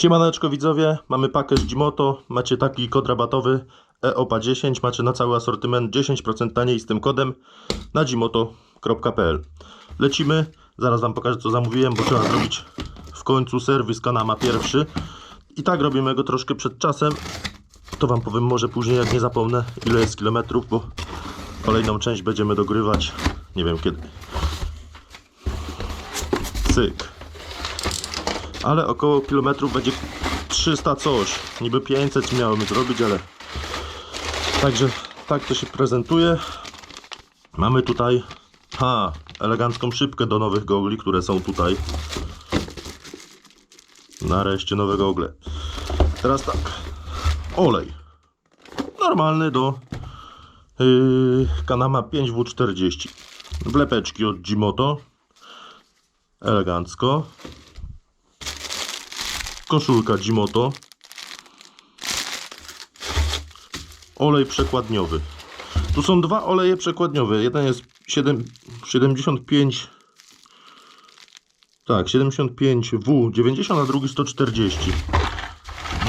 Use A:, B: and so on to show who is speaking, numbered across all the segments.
A: Siemaneczko widzowie, mamy pakę z Gimoto, macie taki kod rabatowy E EOPA10, macie na cały asortyment 10% taniej z tym kodem na gimoto.pl Lecimy, zaraz wam pokażę co zamówiłem, bo trzeba zrobić w końcu serwis Kanama pierwszy. I tak robimy go troszkę przed czasem, to wam powiem może później jak nie zapomnę ile jest kilometrów, bo kolejną część będziemy dogrywać, nie wiem kiedy. Cyk ale około kilometrów będzie 300 coś. Niby 500 miałem zrobić, ale także tak to się prezentuje. Mamy tutaj ha, elegancką szybkę do nowych gogli, które są tutaj. Nareszcie nowe gogle. Teraz tak. Olej. Normalny do yy, Kanama 5W40. Wlepeczki od Gimoto. Elegancko koszulka Gimoto, olej przekładniowy. Tu są dwa oleje przekładniowe. Jeden jest 7, 75 tak, 75W90, a drugi 140.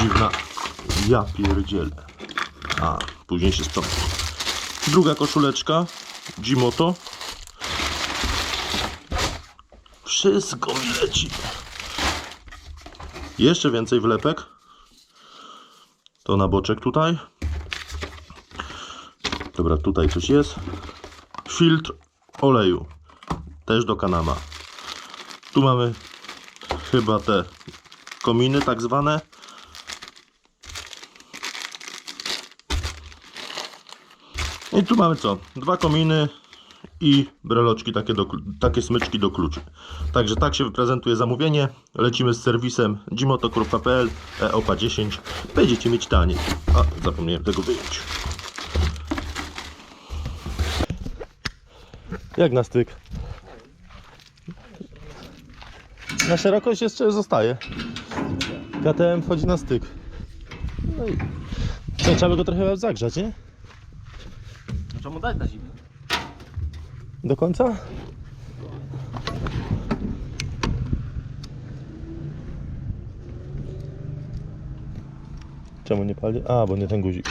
A: Dziwna. Ja pierdzielę. A, później się sprawdzi. Druga koszuleczka Gimoto. Wszystko mi leci. Jeszcze więcej wlepek. To na boczek tutaj. Dobra, tutaj coś jest. Filtr oleju. Też do kanama. Tu mamy chyba te kominy tak zwane. I tu mamy co? Dwa kominy i breloczki takie, do, takie smyczki do kluczy. Także tak się prezentuje zamówienie. Lecimy z serwisem gimoto.pl EOPA 10. Będziecie mieć taniej. A, zapomniałem tego wyjąć. Jak na styk? Na szerokość jeszcze zostaje. KTM wchodzi na styk. No i trzeba by go trochę zagrzać, nie?
B: Trzeba mu dać na zimę.
A: Do końca? Czemu nie pali? A, bo nie ten guzik.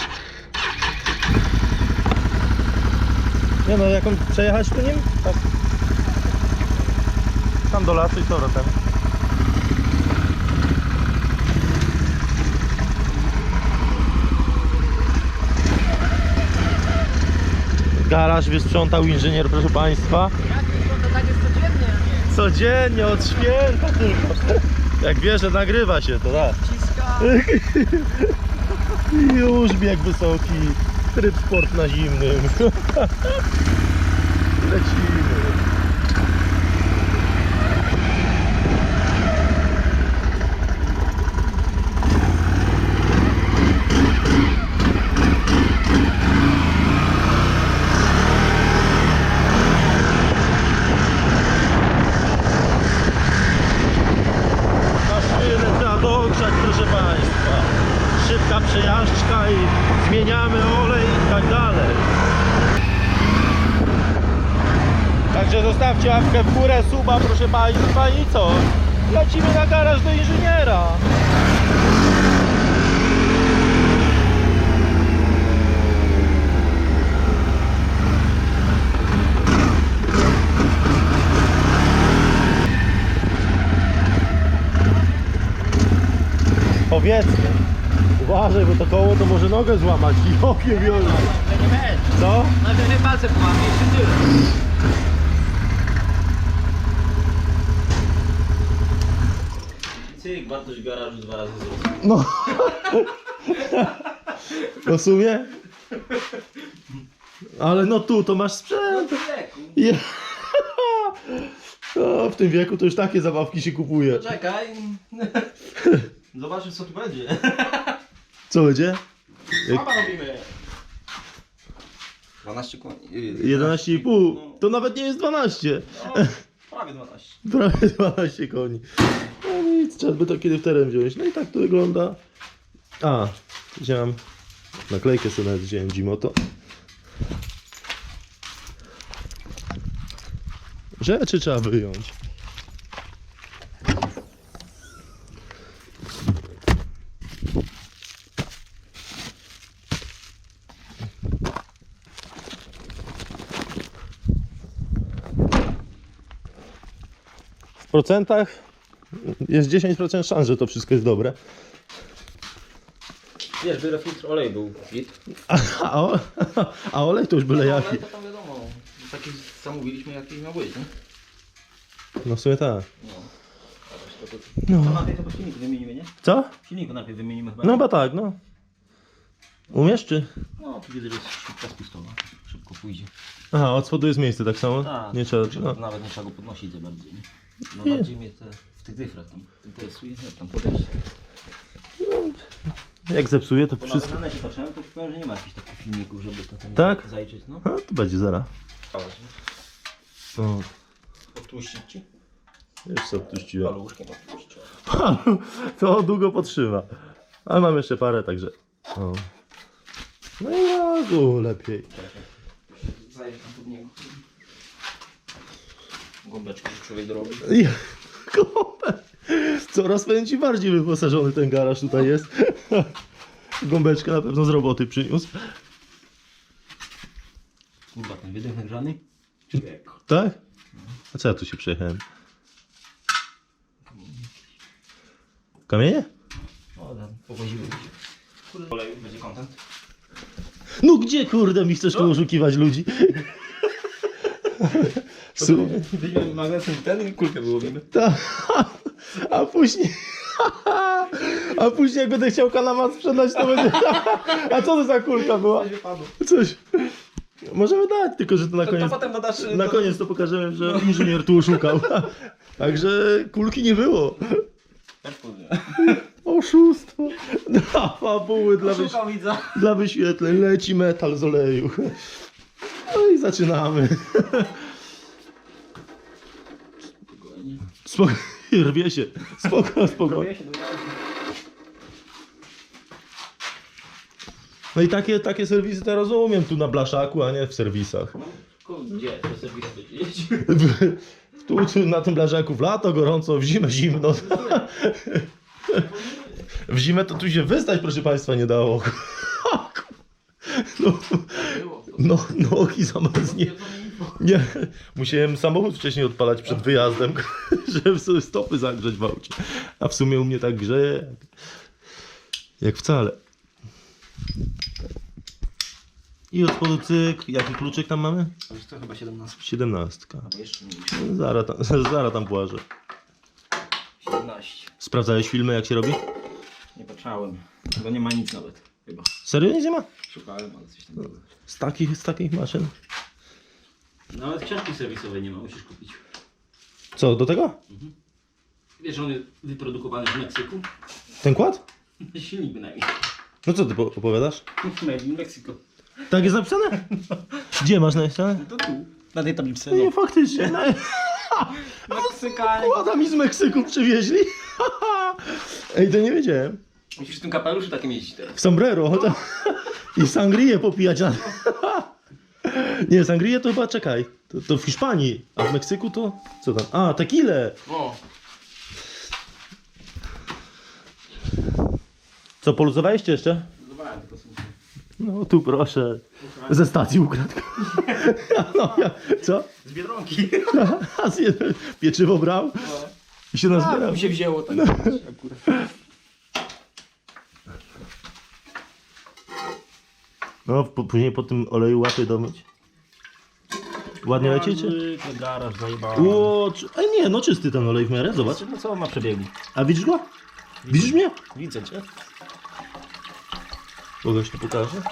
A: Nie no, jak on przejechać tu nim? Tak. Tam do lasu i z powrotem. Garaż wysprzątał inżynier, proszę Państwa.
B: Jak to, to tak jest codziennie,
A: Codziennie od święta tylko. Jak wie, że nagrywa się, to tak. Już bieg wysoki. Tryb sport na zimnym. Lecimy. Maszynę trzeba dogrzać, proszę Państwa. Szybka przejażdżka i zmieniamy olej i tak dalej. Także zostawcie łapkę w górę, suba, proszę Państwa i co? Lecimy na garaż do inżyniera. Powiedzmy. Uważaj, bo to koło to może nogę złamać i okiem
B: będzie.
A: Co?
B: Najwyżej palce połamie i tyle. Cyk, wartość garażu dwa razy zrobił.
A: No. No w sumie. Ale no tu to masz sprzęt. Ja. No, w tym wieku to już takie zabawki się kupuje.
B: Czekaj. Zobaczysz co tu będzie.
A: Co będzie?
B: Mama robimy.
C: 12 koni.
A: 11,5. To nawet nie jest 12.
B: No, prawie 12.
A: Prawie 12 koni. No nic, trzeba by to kiedy w teren wziąć. No i tak to wygląda. A, wziąłem naklejkę sobie nawet wziąłem Gimoto. Rzeczy trzeba wyjąć. Procentach jest 10% szans, że to wszystko jest dobre.
B: Wiesz, byle filtr olej był git.
A: A, a, o- a olej to już byle
B: No,
A: jaki.
B: ale to tam wiadomo, taki zamówiliśmy jaki miał być, nie?
A: No w sumie tak.
B: No. To, to, to,
A: No.
B: to najpierw chyba silnik wymienimy, nie?
A: Co?
B: Silniku najpierw wymienimy chyba.
A: No chyba tak, no. Umiesz czy?
B: No, tu widzę, że jest szybka spustowa. Szybko pójdzie.
A: Aha, od spodu jest miejsce tak samo?
B: Tak.
A: Nie trzeba, no.
B: Nawet nie trzeba go podnosić za bardzo, nie? No bardziej mnie te, w tych cyfrach tam interesuje, jak tam.
A: Jak zepsuje to
B: Bo
A: wszystko.
B: na necie patrzyłem, to powiem, że nie ma jakichś takich filmików, żeby to tam
A: Tak?
B: zajrzeć, no.
A: A, to będzie zaraz. No.
B: Odtłuścić ci?
A: Jeszcze odpuściłem.
B: Paluszkiem odtłuścić.
A: To długo potrzyma. Ale mam jeszcze parę, także. O. No i no, lepiej.
B: Tam pod niego. Gąbeczkę że człowiek robi.
A: I- Gąbek. Coraz ci bardziej wyposażony ten garaż tutaj jest. Gąbeczkę na pewno z roboty przyniósł.
B: Kurwa, ten wydech nagrzany?
A: Tak? A co ja tu się przejechałem? Kamienie?
B: O, tam powoziły się. Kurde, oleju, będzie content.
A: No gdzie kurde mi chcesz tu oszukiwać ludzi? W sumie-
B: Wyjmiemy magazyn ten i kulkę wyłowimy.
A: Ta, a później. A później jak będę chciał kanamat sprzedać, to będzie. A co to za kulka była? Coś. Możemy dać, tylko że to na
B: To, to
A: koniec.
B: potem dodasz...
A: Na
B: do-
A: koniec to pokażemy, że inżynier tu oszukał. Także kulki nie było. Oszustwo. Dla fabuły, dla, wyś...
B: Widza.
A: dla wyświetleń. Leci metal z oleju. No i zaczynamy. Spoko... Rwie się. Spoko, spoko.
B: Robię się do
A: No i takie, takie serwisy to rozumiem tu na blaszaku, a nie w serwisach.
B: Gdzie? To serwis
A: Tu, tu na tym blaszaku w lato gorąco, w zimę zimno. W zimę to tu się wystać, proszę Państwa, nie dało. No,
B: Było.
A: no nogi zamarznie. Nie, musiałem samochód wcześniej odpalać przed wyjazdem, żeby sobie stopy zagrzeć w aucie. A w sumie u mnie tak grzeje, jak, jak wcale. I od spodu cyk, jaki kluczyk tam mamy?
B: To chyba 17.
A: Siedemnastka.
B: Albo jeszcze mniej.
A: Zara tam, zara tam płażę.
B: 17.
A: Sprawdzałeś filmy, jak się robi?
B: Nie patrzałem. Bo nie ma nic nawet. Chyba.
A: Serio nic nie ma?
B: Szukałem, ale coś tam było.
A: Z takich, z takich maszyn.
B: Nawet książki serwisowej nie ma, musisz kupić.
A: Co, do tego?
B: Wiesz, że on jest wyprodukowany w Meksyku?
A: Ten kład?
B: Silnik bynajmniej.
A: No co ty po- opowiadasz?
B: Made in Mexico.
A: Tak jest napisane? Gdzie masz napisane?
B: To tu. Na tej tabliczce.
A: Nie, faktycznie. No,
B: Meksykanie.
A: kłada mi z Meksyku przywieźli. Ej, to nie wiedziałem.
B: Musisz w tym kapeluszu takim jeździć teraz.
A: W sombrero. To... I sangrię popijać. Na... Nie, sangrię to chyba, czekaj, to, to w Hiszpanii, a w Meksyku to, co tam? A, tequilę.
B: O,
A: Co, poluzowaliście jeszcze?
B: zobacz, są.
A: No tu proszę. Ze stacji ukradł. No, ja, co?
B: Z Biedronki.
A: A zje- pieczywo brał i się nazbierał.
B: A, mi się wzięło tak.
A: No, po, później po tym oleju łapy domyć. Ładnie leci, czy?
B: Zwykły garaż zajebany.
A: Czy... Ej, nie, no czysty ten olej w miarę, zobacz.
B: No co on ma przebiegu?
A: A widzisz go? Widzisz mnie?
B: Widzę cię.
A: Kogoś tu pokażę.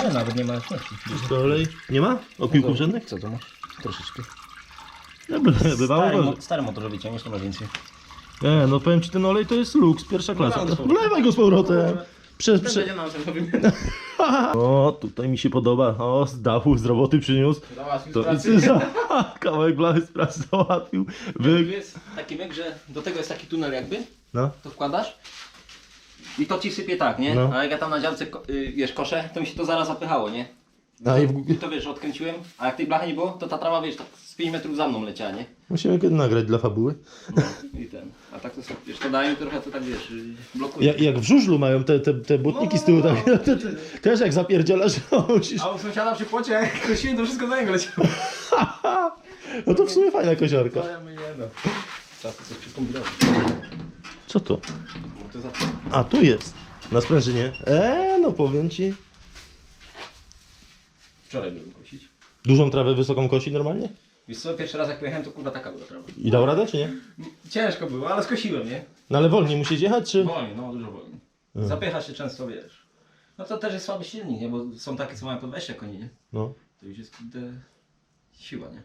B: Ale nawet nie ma śmieci.
A: Czysty olej. Nie ma? Opiłków żadnych?
B: Co to masz? Troszeczkę.
A: Ja by, bywało
B: Stary,
A: gorzej.
B: mo- stary motor wyciągniesz, to ma więcej.
A: Nie, no powiem ci, ten olej to jest luks, pierwsza klasa. Wlewaj go z powrotem. Przez,
B: Ten
A: prze...
B: będzie nam.
A: O, tutaj mi się podoba. O, z dachu, z roboty przyniósł.
B: Załatwił
A: To
B: pracy.
A: kawałek blachy z pracy załatwił.
B: Tu
A: Wy...
B: jest taki myk, że do tego jest taki tunel jakby,
A: No.
B: to wkładasz i to ci sypie tak, nie?
A: No.
B: A jak ja tam na działce, ko- y, wiesz, koszę, to mi się to zaraz zapychało, nie?
A: A i w...
B: I to wiesz, odkręciłem, a jak tej blachy nie było, to ta trawa, wiesz, tak z 5 metrów za mną leciała, nie?
A: Musimy kiedy nagrać dla fabuły.
B: No, I ten. A tak to sobie, wiesz, to daje mi trochę, to tak wiesz, blokuje.
A: Ja, jak w żużlu mają te, te, te butniki z tyłu,
B: No,
A: tak, te, te, też jak zapierdzielasz, to musisz...
B: A u sąsiada przy płocie, jak kręciłem, to wszystko do niego leciało.
A: No to w sumie fajna koziarka.
B: Ale my nie no. Coś przykombinować.
A: Co to?
B: No
A: A, tu jest. Na sprężynie. Eee, no powiem ci.
B: Wczoraj byłem kosić.
A: Dużą trawę wysoką kosi normalnie?
B: Wiesz co, pierwszy raz jak pojechałem to kurwa taka była trawa.
A: I dał radę, czy nie?
B: Ciężko było, ale skosiłem, nie?
A: No ale wolniej musisz jechać, czy?
B: Wolniej, no dużo wolniej. Zapycha się często, wiesz. No to też jest słaby silnik, nie? Bo są takie, co mają po 20 koni, nie?
A: No.
B: To już jest kurde siła, nie?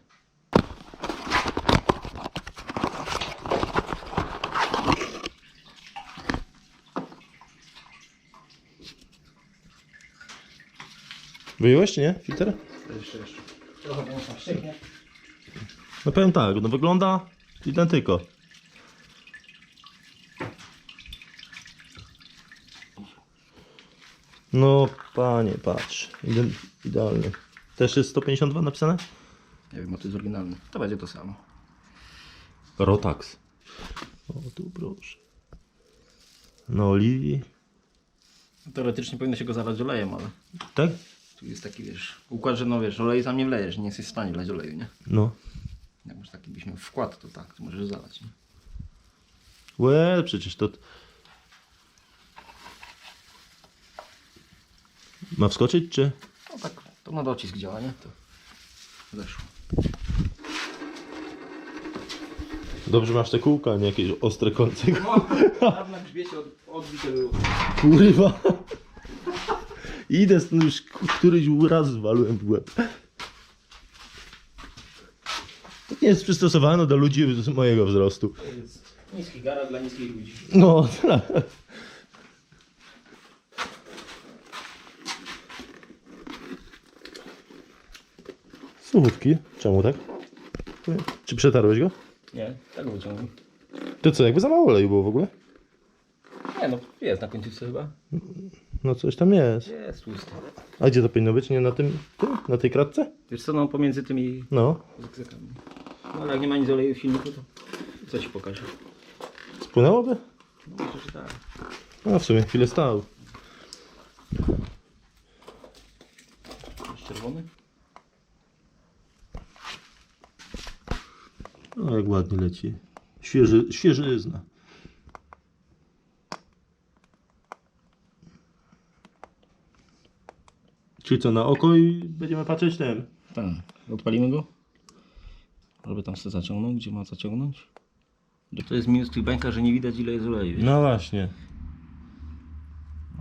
A: Wyjąłeś, czy nie? Filtr?
B: To jeszcze, jeszcze. Trochę bo tam ścieknie.
A: No powiem tak, no wygląda identyko. No panie, patrz. Ide idealnie. Też jest 152 napisane?
B: Nie wiem, to jest oryginalny. To będzie to samo.
A: Rotax. O tu proszę. No oliwii.
B: Teoretycznie powinno się go zalać olejem, ale
A: Tak?
B: tu jest taki, wiesz, układ, że no wiesz, oleju tam nie wlejesz, nie jesteś w stanie wlać oleju, nie?
A: No.
B: Jak masz taki byś miał wkład, to tak, to możesz zalać, nie?
A: Łe, przecież to... Ma wskoczyć, czy?
B: No tak, to na docisk działa, nie? To zeszło.
A: Dobrze masz te kółka, a nie jakieś ostre końce.
B: No, na grzbiecie od, odbite było.
A: Kurwa. Idę stąd już któryś raz zwaliłem w łeb. Nie jest przystosowane do ludzi z mojego wzrostu.
B: To jest niski gara dla niskich ludzi.
A: No, tak. Słuchówki? Czemu tak? Czy przetarłeś go?
B: Nie, tego wyciągnę.
A: To co, jakby za mało oleju było w ogóle?
B: Nie no, jest na końcówce chyba.
A: No coś tam jest.
B: Jest tłusty.
A: A gdzie to powinno być? Nie na tym, tym na tej kratce?
B: Wiesz co, no pomiędzy tymi
A: No.
B: No ale jak nie ma nic oleju w silniku, to co ci pokażę?
A: Spłynęłoby?
B: No myślę, że tak.
A: No w sumie chwilę stał.
B: Jest czerwony?
A: O, jak ładnie leci. Świeży, świeżyzna. Czyli co, na oko i będziemy patrzeć ten.
B: Tak. Odpalimy go? Żeby tam sobie zaciągnął, gdzie ma zaciągnąć? Bo to jest minus tych bańkach, że nie widać ile jest oleju. wiesz?
A: No właśnie.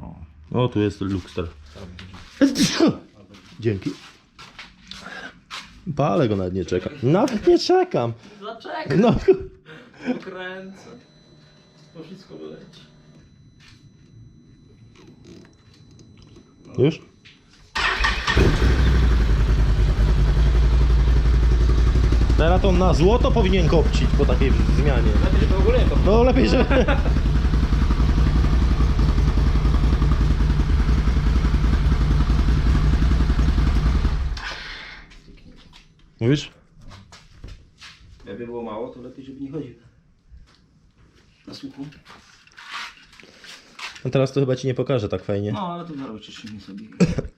B: O.
A: O, tu jest Luxstar. Dzięki. Palę go nawet nie czekam. Nawet nie czekam.
B: Dlaczego?
A: No.
B: Pokręcę. To wszystko wyleci.
A: Już? Teraz to na złoto powinien kopcić po takiej zmianie.
B: Lepiej, żeby w ogóle to.
A: No lepiej, że... Mówisz?
B: Jakby było mało, to lepiej, żeby nie chodził. Na słuchu.
A: No teraz to chyba ci nie pokażę tak fajnie.
B: No, ale to zaraz wyczyścimy sobie.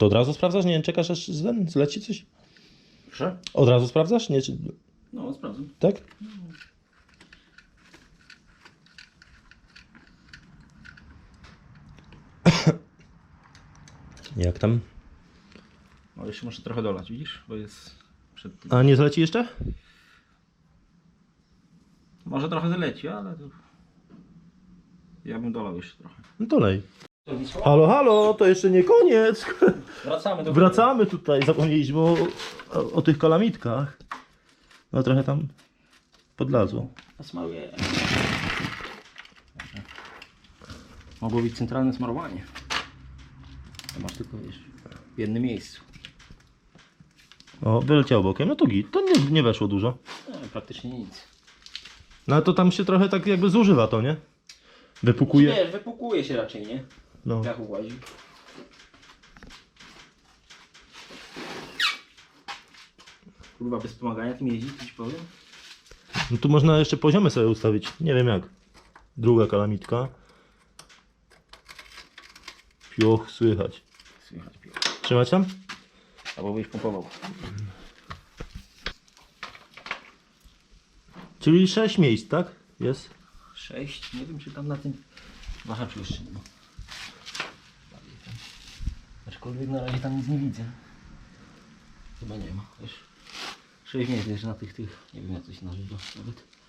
A: To od razu sprawdzasz? Nie czekasz aż zleci coś?
B: Proszę?
A: Od razu sprawdzasz? Nie, czy...
B: No, sprawdzam.
A: Tak? Jak tam?
B: No, jeszcze muszę trochę dolać, widzisz? Bo jest przed tym.
A: A nie zleci jeszcze?
B: Może trochę zleci, ale to... Ja bym dolał jeszcze trochę.
A: No to lej. Halo, halo, to jeszcze nie koniec.
B: Wracamy do
A: Wracamy tutaj, zapomnieliśmy o, o, o tych kalamitkach. No trochę tam podlazło.
B: Smaruję. Mogło być centralne smarowanie. To masz tylko wiesz, w jednym miejscu.
A: O, wyleciało bokiem, no to git. To nie, nie weszło dużo.
B: No, praktycznie nic.
A: No ale to tam się trochę tak jakby zużywa to, nie? Wypukuje.
B: Wiesz, wypukuje się raczej, nie?
A: No.
B: Jak ugłazi. kurwa bez pomagania tym jeździć, ci powiem.
A: No tu można jeszcze poziomy sobie ustawić. Nie wiem jak. Druga kalamitka. Pioch słychać.
B: Słychać piło.
A: Trzymać tam?
B: Albo byś pompował.
A: Czyli 6 miejsc, tak? Jest.
B: Sześć, nie wiem czy tam na tym wahaczu jeszcze nie ma. Aczkolwiek na razie tam nic nie widzę. Chyba nie ma. Sześć miejsc jeszcze na tych, tych, nie wiem jak to się nazywa nawet.